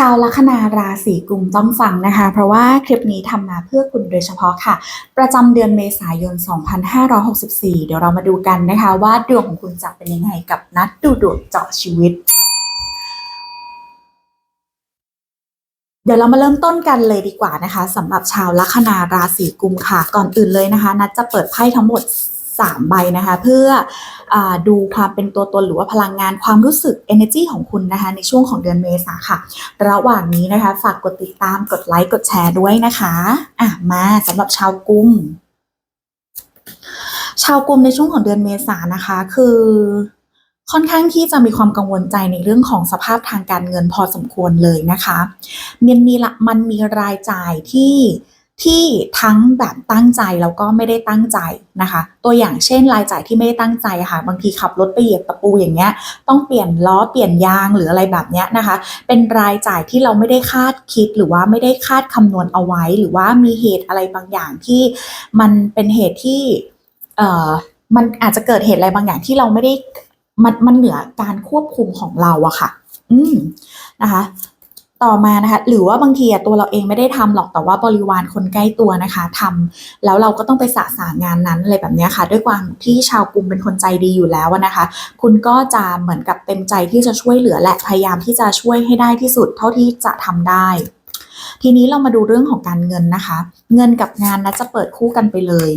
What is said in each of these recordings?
ชาวลัคนาราศีกุมต้องฟังนะคะ เพราะว่าคลิปนี้ทำมาเพื่อคุณโดยเฉพาะค่ะ ประจำเดือนเมษายน 2564 เดี๋ยวเรามาดูกันนะคะว่าดวงของคุณจะเป็นยังไงกับนัดดูดวงเจาะชีวิตเดี๋ยวเรามาเริ่มต้นกันเลยดีกว่านะคะสำหรับชาวลัคนาราศีกุมค่ะก่อนอื่นเลยนะคะ นัดจะเปิดไพ่ทั้งหมด 3 ใบนะคะ เพื่ออดูความเป็นตัวตนหรือว่าพลังงานความรู้สึก energy ของคุณนะคะ ในช่วงของเดือนเมษาค่ะ ระหว่างนี้นะคะฝากกดติดตามกดไลค์กดแชร์ด้วยนะคะอะมาสำหรับชาวกุมชาวกุมในช่วงของเดือนเมษานะคะ คือค่อนข้างที่จะมีความกังวลใจในเรื่องของสภาพทางการเงินพอสมควรเลยนะคะมันมีละมันมีรายจ่ายที่ ที่ทั้งแบบตั้งใจแล้วก็ไม่ได้ตั้งใจนะคะ ตัวอย่างเช่น รายจ่ายที่ไม่ได้ตั้งใจค่ะ บางทีขับรถไปเหยียบตะปูอย่างเงี้ย ต้องเปลี่ยนล้อเปลี่ยนยางหรืออะไรแบบเนี้ยนะคะ เป็นรายจ่ายที่เราไม่ได้คาดคิดหรือว่าไม่ได้คาดคำนวณเอาไว้ หรือว่ามีเหตุอะไรบางอย่างที่มันเป็นเหตุที่เอ่อมันอาจจะเกิดเหตุอะไรบางอย่างที่เราไม่ได้มันมันเหนือการควบคุมของเราอะค่ะ อืมนะคะ ต่อมานะคะหรือว่าบางทีตัวเราเองไม่ได้ทำหรอกแต่ว่าบริวารคนใกล้ตัวนะคะทำแล้วเราก็ต้องไปสะสางงานนั้นอะไรแบบนี้ค่ะ ด้วยความที่ชาวกลุ่มเป็นคนใจดีอยู่แล้วนะคะ คุณก็จะเหมือนกับเต็มใจที่จะช่วยเหลือและพยายามที่จะช่วยให้ได้ที่สุดเท่าที่จะทำได้ ทีนี้เรามาดูเรื่องของการเงินนะคะ เงินกับงานนะจะเปิดคู่กันไปเลย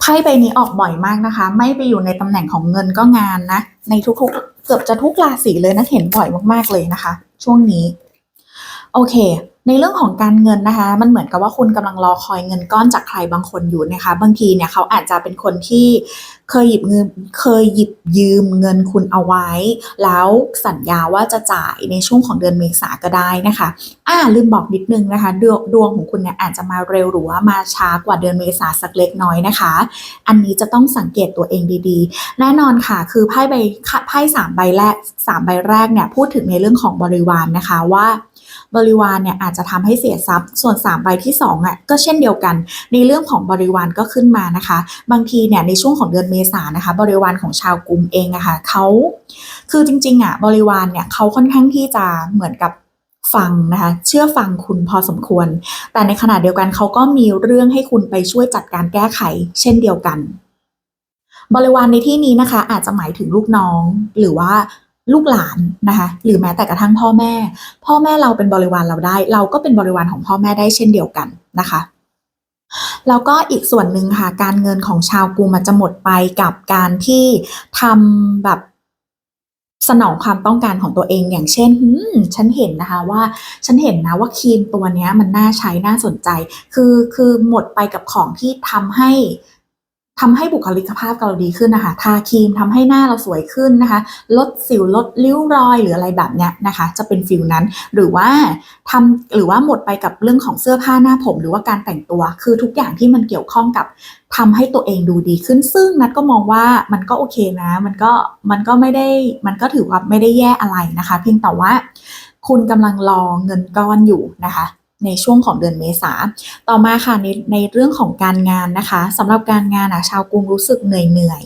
ไพ่ใบนี้ออกบ่อยมากนะคะ ไม่ไปอยู่ในตำแหน่งของเงินก็งานนะในทุกๆ เกือบจะทุกราศีเลยนะเห็นบ่อยมากๆเลยนะคะ ช่วงนี้ โอเค ในเรื่องของการเงินนะคะ มันเหมือนกับว่าคุณกำลังรอคอยเงินก้อนจากใครบางคนอยู่นะคะ บางทีเนี่ยเขาอาจจะเป็นคนที่เคยหยิบเงินเคยหยิบยืมเงินคุณเอาไว้ แล้วสัญญาว่าจะจ่ายในช่วงของเดือนเมษาก็ได้นะคะอ่าลืมบอกนิดนึงนะคะดวงดวงของคุณเนี่ยอาจจะมาเร็วหรือว่ามาช้ากว่าเดือนเมษาสักเล็กน้อยนะคะ อันนี้จะต้องสังเกตตัวเองดีๆ แน่นอนค่ะ คือไพ่ใบไพ่สามใบแรกสามใบแรกเนี่ยพูดถึงในเรื่องของบริวารนะคะว่าบริวารเนี่ยอาจจะทำให้เสียทรัพย์ ส่วน3ใบที่2อะก็เช่นเดียวกัน ในเรื่องของบริวารก็ขึ้นมานะคะ บางทีเนี่ยในช่วงของเดือนเมษานะคะ บริวารของชาวกลุ่มเองอะคะ่ะเขาคือจริงๆอะบริวารเนี่ยเขาค่อนข้างที่จะเหมือนกับฟังนะคะเชื่อฟังคุณพอสมควร แต่ในขณะเดียวกันเขาก็มีเรื่องให้คุณไปช่วยจัดการแก้ไข เช่นเดียวกัน บริวารในที่นี้นะคะ อาจจะหมายถึงลูกน้องหรือว่าลูกหลานนะคะหรือแม้แต่กระทั่งพ่อแม่ พ่อแม่เราเป็นบริวารเราได้ เราก็เป็นบริวารของพ่อแม่ได้เช่นเดียวกันนะคะ แล้วก็อีกส่วนหนึ่งค่ะการเงินของชาวกูมันจะหมดไปกับการที่ทำแบบสนองความต้องการของตัวเองอย่างเช่นฉันเห็นนะคะว่าฉันเห็นนะว่าครีมตัวนี้มันน่าใช้น่าสนใจ คือคือหมดไปกับของที่ทำให้ ทำให้บุคลิกภาพเราดีขึ้นนะคะ ทาครีมทำให้หน้าเราสวยขึ้นนะคะ ลดสิวลดริ้วรอยหรืออะไรแบบเนี้ยนะคะ จะเป็นฟิลนั้น หรือว่าทำหรือว่าหมดไปกับเรื่องของเสื้อผ้าหน้าผม หรือว่าการแต่งตัว คือทุกอย่างที่มันเกี่ยวข้องกับทำให้ตัวเองดูดีขึ้น ซึ่งนัดก็มองว่ามันก็โอเคนะ มันก็มันก็ไม่ได้ มันก็ถือว่าไม่ได้แย่อะไรนะคะ เพียงแต่ว่า คุณกำลังรอเงินก้อนอยู่นะคะ ในช่วงของเดือนเมษา ต่อมาค่ะในในเรื่องของการงานนะคะสำหรับการงานอะชาวกรุงรู้สึกเหนื่อยเหนื่อย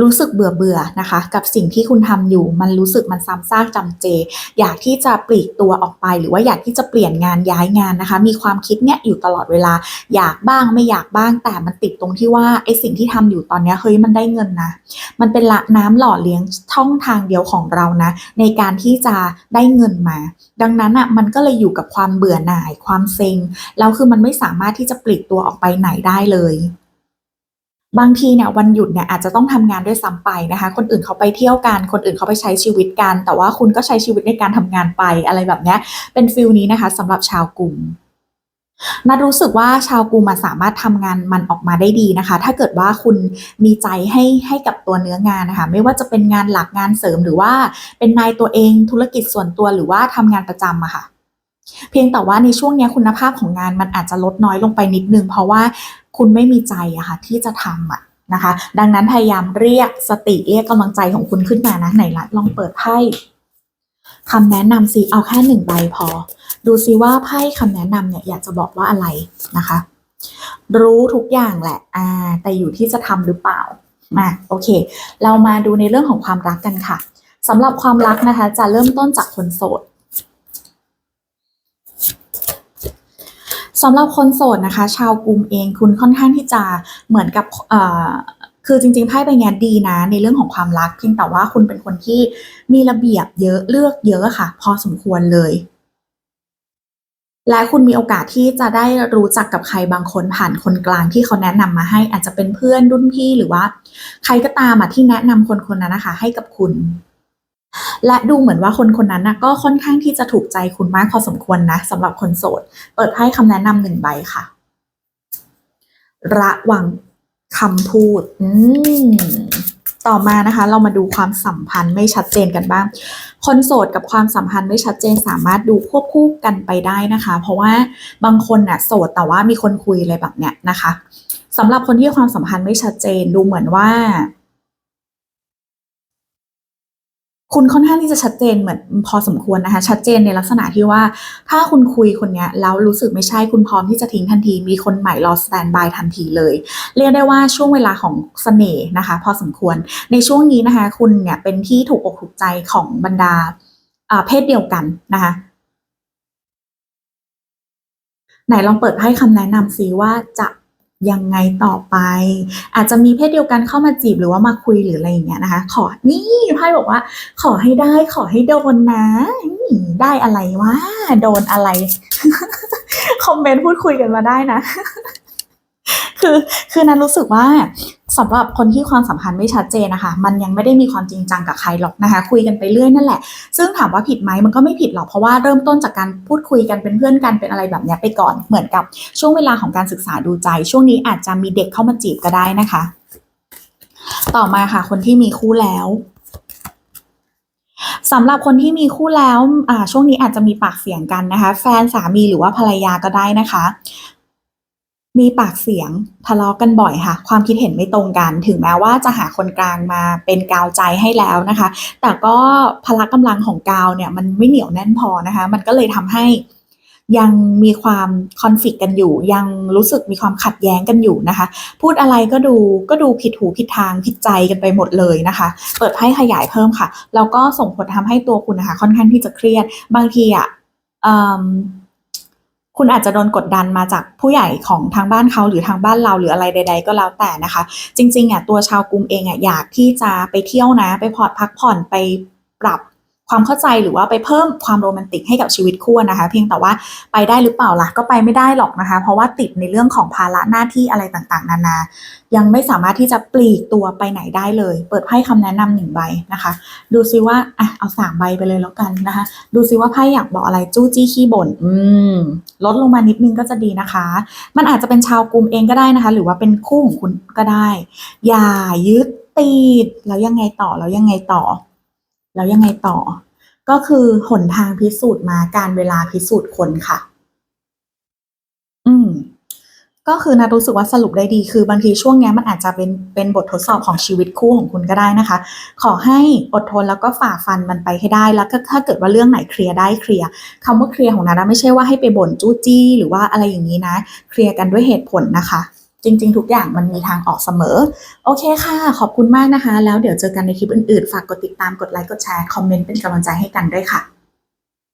รู้สึกเบื่อเบื่อนะคะ กับสิ่งที่คุณทำอยู่ มันรู้สึกมันซ้ำซากจำเจ อยากที่จะปลีกตัวออกไป หรือว่าอยากที่จะเปลี่ยนงานย้ายงานนะคะ มีความคิดเนี่ยอยู่ตลอดเวลา อยากบ้างไม่อยากบ้าง แต่มันติดตรงที่ว่าไอ้สิ่งที่ทำอยู่ตอนนี้เฮ้ยมันได้เงินนะ มันเป็นละน้ำหล่อเลี้ยงช่องทางเดียวของเรานะ ในการที่จะได้เงินมา ดังนั้นอะมันก็เลยอยู่กับความเบื่อหน่าย ความเซ็งแล้วคือมันไม่สามารถที่จะปลีกตัวออกไปไหนได้เลย บางทีเนี่ยวันหยุดเนี่ยอาจจะต้องทำงานด้วยซ้ำไปนะคะ คนอื่นเขาไปเที่ยวกัน คนอื่นเขาไปใช้ชีวิตกัน แต่ว่าคุณก็ใช้ชีวิตในการทำงานไปอะไรแบบนี้เป็นฟิลนี้นะคะสำหรับชาวกลุ่มนัดรู้สึกว่าชาวกลุ่มสามารถทำงานมันออกมาได้ดีนะคะ ถ้าเกิดว่าคุณมีใจให้ให้กับตัวเนื้องานนะคะ ไม่ว่าจะเป็นงานหลักงานเสริมหรือว่าเป็นนายตัวเองธุรกิจส่วนตัวหรือว่าทำงานประจำอะค่ะ เพียงแต่ว่าในช่วงนี้คุณภาพของงานมันอาจจะลดน้อยลงไปนิดนึง เพราะว่าคุณไม่มีใจอะค่ะที่จะทำอะนะคะ ดังนั้นพยายามเรียกสติเรียกกำลังใจของคุณขึ้นมานะไหนละลองเปิดไพ่คำแนะนำสิเอาแค่หนึ่งใบพอ ดูซิว่าไพ่คำแนะนำเนี่ยอยากจะบอกว่าอะไรนะคะ รู้ทุกอย่างแหละอ่าแต่อยู่ที่จะทำหรือเปล่ามาโอเค เรามาดูในเรื่องของความรักกันค่ะสำหรับความรักนะคะ จะเริ่มต้นจากคนโสด สำหรับคนโสดนะคะ ชาวกลุ่มเองคุณค่อนข้างที่จะเหมือนกับคือจริงๆไพ่ใบนี้ดีนะ ในเรื่องของความรักเพียงแต่ว่าคุณเป็นคนที่มีระเบียบเยอะเลือกเยอะค่ะ พอสมควรเลย และคุณมีโอกาสที่จะได้รู้จักกับใครบางคนผ่านคนกลางที่เขาแนะนำมาให้อาจจะเป็นเพื่อนรุ่นพี่หรือว่า ใครก็ตามที่แนะนำคนคนนั้นนะคะ ให้กับคุณ และดูเหมือนว่าคนคนนั้นนะก็ค่อนข้างที่จะถูกใจคุณมากพอสมควรนะสำหรับคนโสด เปิดไพ่คำแนะนำหนึ่งใบค่ะ ระวังคำพูด อืมต่อมานะคะเรามาดูความสัมพันธ์ไม่ชัดเจนกันบ้าง คนโสดกับความสัมพันธ์ไม่ชัดเจนสามารถดูควบคู่กันไปได้นะคะ เพราะว่าบางคนน่ะโสดแต่ว่ามีคนคุยอะไรแบบเนี้ยนะคะสำหรับคนที่ความสัมพันธ์ไม่ชัดเจนดูเหมือนว่า คุณค่อนข้างที่จะชัดเจนเหมือนพอสมควรนะคะ ชัดเจนในลักษณะที่ว่า ถ้าคุณคุยคนนี้แล้วรู้สึกไม่ใช่คุณพร้อมที่จะทิ้งทันที มีคนใหม่รอสแตนบายทันทีเลย เรียกได้ว่าช่วงเวลาของเสน่ห์นะคะ พอสมควรในช่วงนี้นะคะ คุณเนี่ยเป็นที่ถูกอกถูกใจของบรรดาเพศเดียวกันนะคะไหนลองเปิดไพ่คำแนะนำซิว่าจะ ยังไงต่อไป อาจจะมีเพศเดียวกันเข้ามาจีบหรือว่ามาคุยหรืออะไรอย่างเงี้ยนะคะ ขอนี่ไพ่บอกว่า ขอให้ได้ขอให้โดนนะนี่ได้อะไรวะโดนอะไร คอมเมนต์พูดคุยกันมาได้นะ คือคือนั้นรู้สึกว่า สำหรับคนที่ความสัมพันธ์ไม่ชัดเจนนะคะ มันยังไม่ได้มีความจริงจังกับใครหรอกนะคะ คุยกันไปเรื่อยนั่นแหละ ซึ่งถามว่าผิดไหมมันก็ไม่ผิดหรอก เพราะว่าเริ่มต้นจากการพูดคุยกันเป็นเพื่อนกันเป็นอะไรแบบนี้ไปก่อน เหมือนกับช่วงเวลาของการศึกษาดูใจ ช่วงนี้อาจจะมีเด็กเข้ามาจีบก็ได้นะคะ ต่อมาค่ะ คนที่มีคู่แล้วสำหรับคนที่มีคู่แล้วอ่าช่วงนี้อาจจะมีปากเสียงกันนะคะ แฟนสามีหรือว่าภรรยาก็ได้นะคะ มีปากเสียงทะเลาะกันบ่อยค่ะ ความคิดเห็นไม่ตรงกัน ถึงแม้ว่าจะหาคนกลางมาเป็นกาวใจให้แล้วนะคะ แต่ก็พละกำลังของกาวเนี่ยมันไม่เหนียวแน่นพอนะคะ มันก็เลยทำให้ยังมีความคอน FLICT กันอยู่ ยังรู้สึกมีความขัดแย้งกันอยู่นะคะ พูดอะไรก็ดูก็ดูผิดหูผิดทางผิดใจกันไปหมดเลยนะคะ เปิดไพ่ขยายเพิ่มค่ะแล้วก็ส่งผลทำให้ตัวคุณนะคะค่อนข้างที่จะเครียดบางทีอะเอิ่ม คุณอาจจะโดนกดดันมาจากผู้ใหญ่ของทางบ้านเขาหรือทางบ้านเราหรืออะไรใด ๆ ก็แล้วแต่นะคะ จริงๆอะตัวชาวกรุงเองอะอยากที่จะไปเที่ยวนะ ไปพอดพักผ่อนไปปรับ ความเข้าใจหรือว่าไปเพิ่มความโรแมนติกให้กับชีวิตคู่นะคะ เพียงแต่ว่าไปได้หรือเปล่าล่ะก็ไปไม่ได้หรอกนะคะ เพราะว่าติดในเรื่องของภาระหน้าที่อะไรต่างๆ นานา ยังไม่สามารถที่จะปลีกตัวไปไหนได้เลย เปิดไพ่คำแนะนำหนึ่งใบนะคะ ดูซิว่าอะเอาสามใบไปเลยแล้วกันนะคะ ดูซิว่าไพ่อยากบอกอะไรจู้จี้ขี้บ่นอืมลดลงมานิดนึงก็จะดีนะคะ มันอาจจะเป็นชาวกลุ่มเองก็ได้นะคะ หรือว่าเป็นคู่ของคุณก็ได้ อย่ายึดติดแล้วยังไงต่อแล้วยังไงต่อ แล้วยังไงต่อ ก็คือหนทางพิสูจน์มาการเวลาพิสูจน์คนค่ะ อืม ก็คือนารู้สึกว่าสรุปได้ดี คือบางทีช่วงเนี้ยมันอาจจะเป็นเป็นบททดสอบของชีวิตคู่ของคุณก็ได้นะคะ ขอให้อดทนแล้วก็ฝ่าฟันมันไปให้ได้แล้วก็ถ้าเกิดว่าเรื่องไหนเคลียร์ได้เคลียร์คำว่าเคลียร์ของนานะไม่ใช่ว่าให้ไปบ่นจู้จี้หรือว่าอะไรอย่างนี้นะ เคลียร์กันด้วยเหตุผลนะคะ จริง ๆ ทุกอย่างมันมีทางออกเสมอ โอเคค่ะ ขอบคุณมากนะคะ แล้วเดี๋ยวเจอกันในคลิปอื่นๆ ฝากกดติดตามกดไลค์กดแชร์คอมเมนต์เป็นกำลังใจให้กันด้วยค่ะ